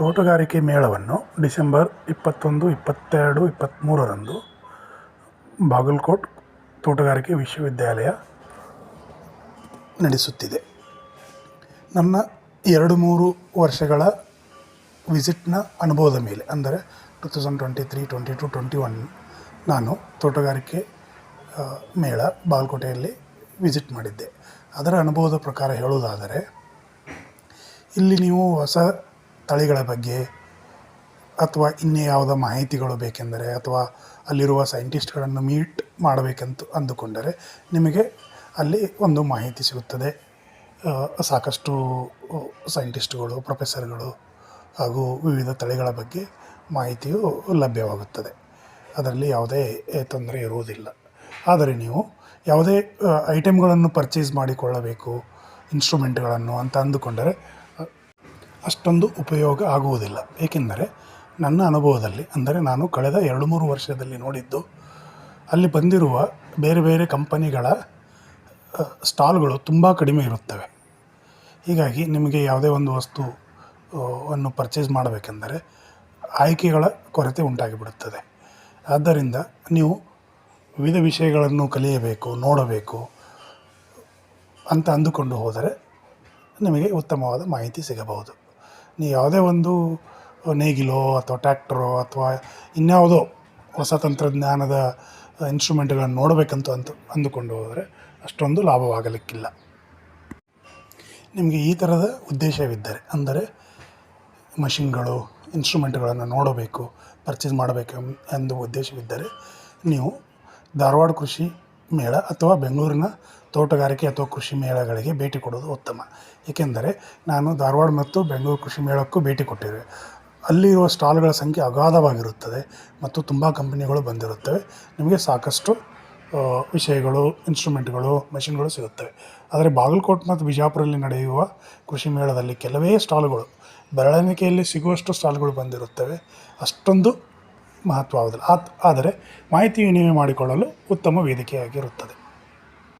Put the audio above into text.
ತೋಟಗಾರಿಕೆ ಮೇಳವನ್ನು ಡಿಸೆಂಬರ್ ಇಪ್ಪತ್ತೊಂದು, ಇಪ್ಪತ್ತೆರಡು, ಇಪ್ಪತ್ತ್ಮೂರರಂದು ಬಾಗಲಕೋಟ್ ತೋಟಗಾರಿಕೆ ವಿಶ್ವವಿದ್ಯಾಲಯ ನಡೆಸುತ್ತಿದೆ. ನನ್ನ ಎರಡು ಮೂರು ವರ್ಷಗಳ ವಿಸಿಟ್ನ ಅನುಭವದ ಮೇಲೆ, ಅಂದರೆ two thousand twenty three twenty two twenty one ನಾನು ತೋಟಗಾರಿಕೆ ಮೇಳ ಬಾಗಲಕೋಟೆಯಲ್ಲಿ ವಿಸಿಟ್ ಮಾಡಿದ್ದೆ. ಅದರ ಅನುಭವದ ಪ್ರಕಾರ ಹೇಳುವುದಾದರೆ, ಇಲ್ಲಿ ನೀವು ಹೊಸ ತಳಿಗಳ ಬಗ್ಗೆ ಅಥವಾ ಇನ್ನೇ ಯಾವುದೋ ಮಾಹಿತಿಗಳು ಬೇಕೆಂದರೆ ಅಥವಾ ಅಲ್ಲಿರುವ ಸೈಂಟಿಸ್ಟ್ಗಳನ್ನು ಮೀಟ್ ಮಾಡಬೇಕಂತ ಅಂದುಕೊಂಡರೆ ನಿಮಗೆ ಅಲ್ಲಿ ಒಂದು ಮಾಹಿತಿ ಸಿಗುತ್ತದೆ. ಸಾಕಷ್ಟು ಸೈಂಟಿಸ್ಟ್ಗಳು, ಪ್ರೊಫೆಸರ್ಗಳು ಹಾಗೂ ವಿವಿಧ ತಳಿಗಳ ಬಗ್ಗೆ ಮಾಹಿತಿಯು ಲಭ್ಯವಾಗುತ್ತದೆ. ಅದರಲ್ಲಿ ಯಾವುದೇ ತೊಂದರೆ ಇರುವುದಿಲ್ಲ. ಆದರೆ ನೀವು ಯಾವುದೇ ಐಟಮ್ಗಳನ್ನು ಪರ್ಚೇಸ್ ಮಾಡಿಕೊಳ್ಳಬೇಕು ಇನ್ಸ್ಟ್ರೂಮೆಂಟ್ಗಳನ್ನು ಅಂತ ಅಂದುಕೊಂಡರೆ ಅಷ್ಟೊಂದು ಉಪಯೋಗ ಆಗುವುದಿಲ್ಲ. ಏಕೆಂದರೆ ನನ್ನ ಅನುಭವದಲ್ಲಿ, ಅಂದರೆ ನಾನು ಕಳೆದ ಎರಡು ಮೂರು ವರ್ಷದಲ್ಲಿ ನೋಡಿದ್ದು, ಅಲ್ಲಿ ಬಂದಿರುವ ಬೇರೆ ಬೇರೆ ಕಂಪನಿಗಳ ಸ್ಟಾಲ್ಗಳು ತುಂಬ ಕಡಿಮೆ ಇರುತ್ತವೆ. ಹೀಗಾಗಿ ನಿಮಗೆ ಯಾವುದೇ ಒಂದು ವಸ್ತು ಅನ್ನು ಪರ್ಚೇಸ್ ಮಾಡಬೇಕೆಂದರೆ ಆಯ್ಕೆಗಳ ಕೊರತೆ ಉಂಟಾಗಿಬಿಡುತ್ತದೆ. ಆದ್ದರಿಂದ ನೀವು ವಿವಿಧ ವಿಷಯಗಳನ್ನು ಕಲಿಯಬೇಕು, ನೋಡಬೇಕು ಅಂತ ಅಂದುಕೊಂಡು ಹೋದರೆ ನಿಮಗೆ ಉತ್ತಮವಾದ ಮಾಹಿತಿ ಸಿಗಬಹುದು. ನೀವು ಯಾವುದೇ ಒಂದು ನೇಗಿಲೋ ಅಥವಾ ಟ್ಯಾಕ್ಟರೋ ಅಥವಾ ಇನ್ಯಾವುದೋ ಹೊಸ ತಂತ್ರಜ್ಞಾನದ ಇನ್ಸ್ಟ್ರೂಮೆಂಟ್ಗಳನ್ನು ನೋಡಬೇಕಂತ ಅಂತ ಅಂದುಕೊಂಡು ಹೋದರೆ ಅಷ್ಟೊಂದು ಲಾಭವಾಗಲಿಕ್ಕಿಲ್ಲ. ನಿಮಗೆ ಈ ಥರದ ಉದ್ದೇಶವಿದ್ದರೆ, ಅಂದರೆ ಮಷಿನ್ಗಳು ಇನ್ಸ್ಟ್ರೂಮೆಂಟ್ಗಳನ್ನು ನೋಡಬೇಕು ಪರ್ಚೇಸ್ ಮಾಡಬೇಕು ಎಂದು ಉದ್ದೇಶವಿದ್ದರೆ, ನೀವು ಧಾರವಾಡ ಕೃಷಿ ಮೇಳ ಅಥವಾ ಬೆಂಗಳೂರಿನ ತೋಟಗಾರಿಕೆ ಅಥವಾ ಕೃಷಿ ಮೇಳಗಳಿಗೆ ಭೇಟಿ ಕೊಡೋದು ಉತ್ತಮ. ಏಕೆಂದರೆ ನಾನು ಧಾರವಾಡ ಮತ್ತು ಬೆಂಗಳೂರು ಕೃಷಿ ಮೇಳಕ್ಕೂ ಭೇಟಿ ಕೊಟ್ಟಿದೆ ಅಲ್ಲಿರುವ ಸ್ಟಾಲ್ಗಳ ಸಂಖ್ಯೆ ಅಗಾಧವಾಗಿರುತ್ತದೆ ಮತ್ತು ತುಂಬ ಕಂಪನಿಗಳು ಬಂದಿರುತ್ತವೆ. ನಿಮಗೆ ಸಾಕಷ್ಟು ವಿಷಯಗಳು ಇನ್ಸ್ಟ್ರೂಮೆಂಟ್ಗಳು ಮೆಷಿನ್ಗಳು ಸಿಗುತ್ತವೆ. ಆದರೆ ಬಾಗಲಕೋಟೆ ಮತ್ತು ಬಿಜಾಪುರಲ್ಲಿ ನಡೆಯುವ ಕೃಷಿ ಮೇಳದಲ್ಲಿ ಕೆಲವೇ ಸ್ಟಾಲ್ಗಳು ಬೆರಳೆಣಿಕೆಯಲ್ಲಿ ಸಿಗುವಷ್ಟು ಸ್ಟಾಲ್ಗಳು ಬಂದಿರುತ್ತವೆ. ಅಷ್ಟೊಂದು ಮಹತ್ವವಾಗುವುದಿಲ್ಲ ಆದರೆ ಮಾಹಿತಿ ವಿನಿಮಯ ಮಾಡಿಕೊಳ್ಳಲು ಉತ್ತಮ ವೇದಿಕೆಯಾಗಿರುತ್ತದೆ.